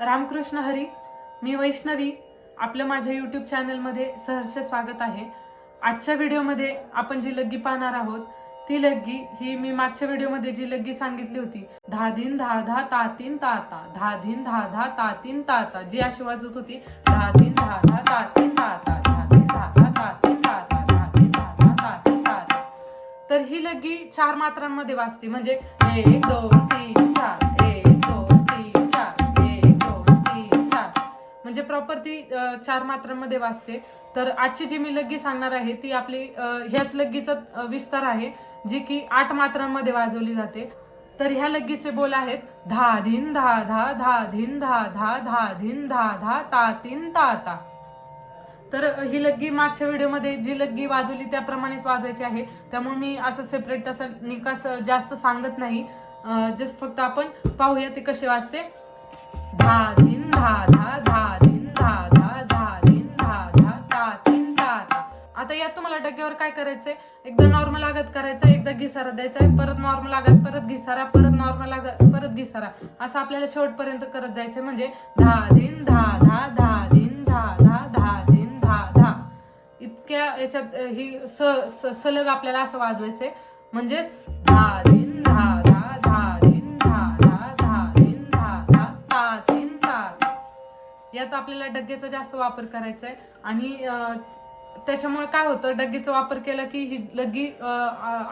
रामकृष्ण हरी मी वैष्णवी आपलं माझ्या यूट्यूब चॅनलमध्ये सहर्ष स्वागत आहे. आजच्या व्हिडिओमध्ये आपण जी लग्गी पाहणार आहोत ती लग्गी ही मी मागच्या व्हिडिओमध्ये जी लग्गी सांगितली होती धाधीन दिन धा दहा ता तीन धा ता दहा दिन जी अशी वाजत होती धाधीन दिन धा दहा ता तीन धा ता दहा दिन दहा दहा ता तीन ता तर ही लग्गी चार मात्रांमध्ये वाजते म्हणजे एक दोन तीन चार म्हणजे प्रॉपर ती चार मात्रांमध्ये वाजते. तर आजची जी मी लग्गी सांगणार आहे ती आपली ह्याच लग्गीचा विस्तार आहे जी की आठ मात्रांमध्ये वाजवली जाते. तर ह्या लग्गीचे बोल आहेत धा धिन धा धा धा धिन धा धा धा धिन धा धा ता तीन ता ता. तर ही लग्गी मागच्या व्हिडिओमध्ये जी लग्गी वाजवली त्याप्रमाणेच वाजवायची आहे. त्यामुळे मी असं सेपरेट त्याचा निकास जास्त सांगत नाही. जस्ट फक्त आपण पाहूया ते कसे वाजते. धा धिन धा धा धा धिन धा धा धा धिन धा धा ता तीन धा धा आता यात तुम्हाला डग्यावर काय करायचंय एकदा नॉर्मल आगत करायचं एकदा घिसारा द्यायचा आहे परत नॉर्मल आगत परत घिसारा परत नॉर्मल आगत परत घिसारा असं आपल्याला शेवटपर्यंत करत जायचंय म्हणजे धा धिन धा धा धा धिन धा धा धा धिन धा धा इतक्या याच्यात ही स स- सलग आपल्याला असं वाजवायचंय म्हणजेच धा धिन यात आपल्याला डग्ग्याचा जास्त वापर करायचा आहे आणि त्याच्यामुळे काय होतं डग्गीचा वापर केला की ही लग्गी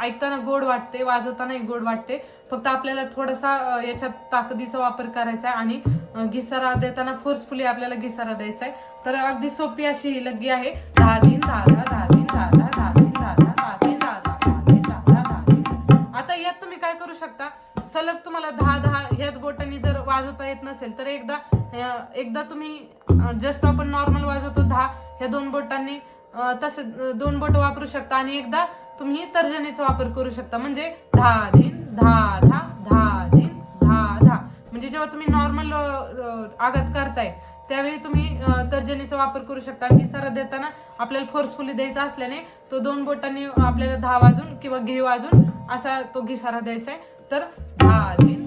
ऐकताना गोड वाटते वाजवतानाही गोड वाटते फक्त आपल्याला थोडासा याच्यात ताकदीचा वापर करायचा आहे आणि घिसारा देताना फोर्सफुली आपल्याला घिसारा द्यायचा आहे तर अगदी सोपी अशी ही लग्गी आहे दहा दिन दहा दहा दहा दिन दहा दहा दहा दिन दहा दहा दहा दिन दहा दहा दहा दिन दहा दहा दहा दिन आता यात तुम्ही काय करू शकता सलग तुम्हाला दहा दहा ह्याच बोटांनी जर वाजवता येत नसेल तर एकदा एकदा तुम्ही जस्ट आपण नॉर्मल वाजवतो दहा ह्या दोन बोटांनी तसे दोन बोट वापरू शकता आणि एकदा तुम्ही तर्जनीचा वापर करू शकता. म्हणजे धा धीन धा धा धा धीन धा धा म्हणजे जेव्हा तुम्ही नॉर्मल आघात करताय त्यावेळी तुम्ही तर्जनीचा वापर करू शकता. आणि घिसारा देताना आपल्याला फोर्सफुली द्यायचा असल्याने तो दोन बोटांनी आपल्याला दहा वाजून किंवा घे वाजून असा तो घिसारा द्यायचा आहे. तर दहा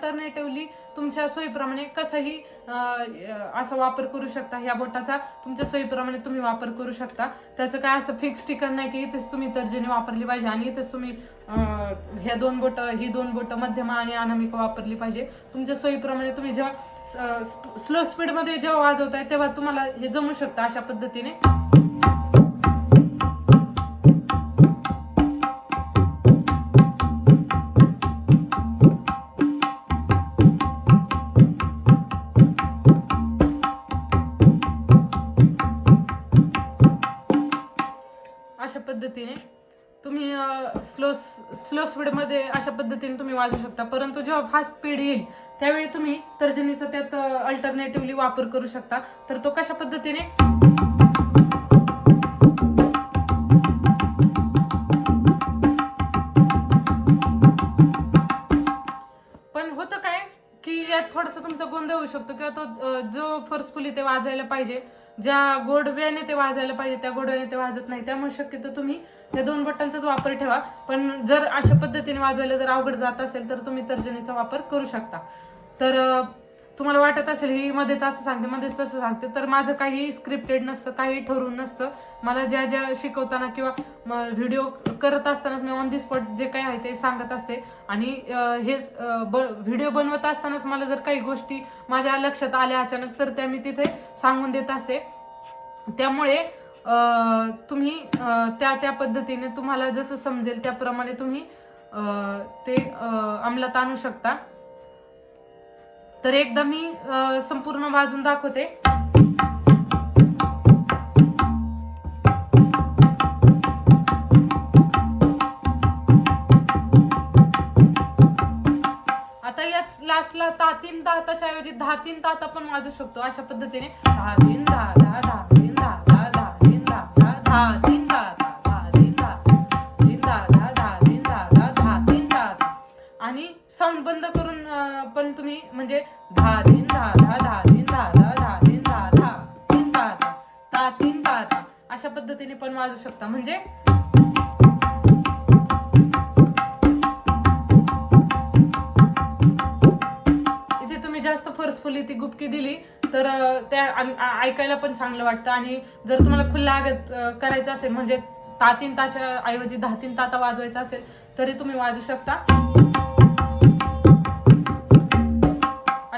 अल्टरनेटिव्हली तुमच्या सोयीप्रमाणे कसंही असा वापर करू शकता. ह्या बोटाचा तुमच्या सोयीप्रमाणे तुम्ही वापर करू शकता. त्याचं काय असं फिक्स ठिकाण नाही की इथेच तुम्ही तर्जनी वापरली पाहिजे आणि इथेच तुम्ही ह्या दोन बोटं ही दोन बोटं मध्यमा आणि अनामिका वापरली पाहिजे. तुमच्या सोयीप्रमाणे तुम्ही जेव्हा स्लो स्पीडमध्ये जेव्हा वाजवताय तेव्हा तुम्हाला हे जमू शकतं अशा पद्धतीने. पद्धतीने तुम्ही स्लो स्लो स्पीडमध्ये अशा पद्धतीने तुम्ही वाजवू शकता. परंतु जेव्हा फास्ट स्पीड येईल त्यावेळी तुम्ही तर्जनीचा त्यात अल्टरनेटिव्हली वापर करू शकता. तर तो कशा पद्धतीने? होऊ शकतो किंवा तो जो फोर्सफुली ते वाजायला पाहिजे ज्या गोडव्याने ते वाजायला पाहिजे त्या गोडव्याने ते वाजत नाही. त्यामुळे शक्यतो तुम्ही त्या दोन बटनचाच वापर ठेवा. पण जर अशा पद्धतीने वाजवायला जर अवघड जात असेल तर तुम्ही तर्जनीचा वापर करू शकता. तर तुम्हाला वाटत असेल ही मध्येच असं सांगते मध्येच तसं सांगते तर माझं काही स्क्रिप्टेड नसतं काही ठरवून नसतं. मला ज्या ज्या शिकवताना किंवा व्हिडिओ करत असतानाच मी ऑन दी स्पॉट जे काही आहे ते सांगत असते. आणि हेच ब व्हिडिओ बनवत असतानाच मला जर काही गोष्टी माझ्या लक्षात आल्या अचानक तर त्या मी तिथे सांगून देत असते. त्यामुळे तुम्ही त्या त्या पद्धतीने तुम्हाला जसं समजेल त्याप्रमाणे तुम्ही ते अंमलात आणू शकता. तर एकदा मी संपूर्ण वाजून दाखवते. आता याच लास्टला ता तीन ताताच्या ऐवजी दहा तीन ताता पण वाजू शकतो अशा पद्धतीने. दहा तीन दहा दहा दहा तीन दहा दहा दहा तीन दहा दहा दहा तीन अं, म्हणजे धा तीन धा धा धा तीन धा धा धा तीन धा धा तीन धा धा ता तीन धा धा. अशा पद्धतीने पण वाजू शकता. म्हणजे इथे तुम्ही जास्त फोर्सफुली ती गुपकी दिली तर त्या ऐकायला पण चांगलं वाटतं. आणि जर तुम्हाला खुल्ला आगत करायचं असेल म्हणजे तातीन ताच्या ऐवजी दहा तीन ताता वाजवायचा असेल तरी तुम्ही वाजू शकता.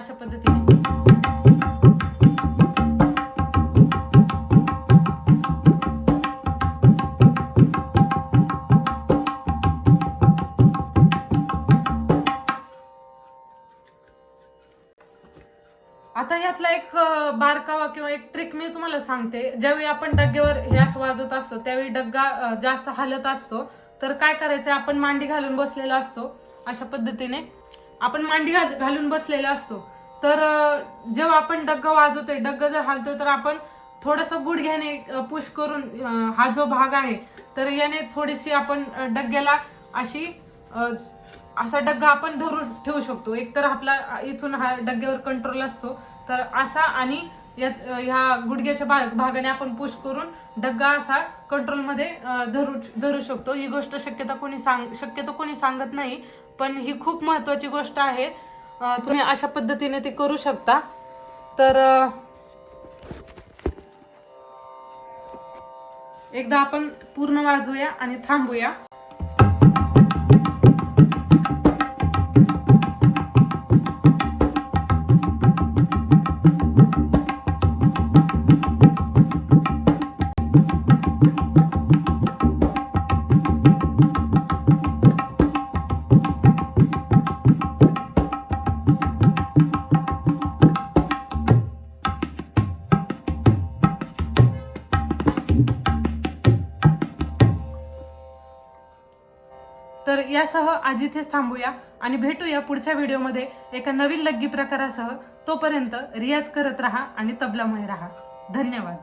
अशा पद्धतीने. आता यातला एक बारकावा किंवा एक ट्रिक मी तुम्हाला सांगते. ज्यावेळी आपण डग्ग्यावर हे असं वाजवत असतो त्यावेळी डग्गा जास्त हलत असतो. तर काय करायचं आपण मांडी घालून बसलेला असतो अशा पद्धतीने. आपण मांडी घालून बसलेला असतो. तर जेव्हा आपण डग्ग वाजवतोय डग्ग जर हालतोय तर आपण थोडंसं गुडघ्याने पुश करून हा जो भाग आहे तर याने थोडीशी आपण डग्ग्याला अशी असा डग्गा आपण धरून ठेवू शकतो. एक तर आपला इथून हा डग्ग्यावर कंट्रोल असतो तर असा आणि या ह्या गुडघ्याच्या भाग भागाने आपण पुश करून डग्गा असा कंट्रोलमध्ये धरू धरू शकतो. ही गोष्ट शक्यता कोणी सांग शक्यतो कोणी सांगत नाही पण ही खूप महत्त्वाची गोष्ट आहे. तुम्ही अशा पद्धतीने ते करू शकता. तर एकदा आपण पूर्ण वाजूया आणि थांबूया. तर यासह आज इथेच थांबूया आणि भेटूया पुढच्या व्हिडिओमध्ये एका नवीन लग्गी प्रकारासह. तोपर्यंत रियाज करत राहा आणि तबलामुळे राहा. धन्यवाद.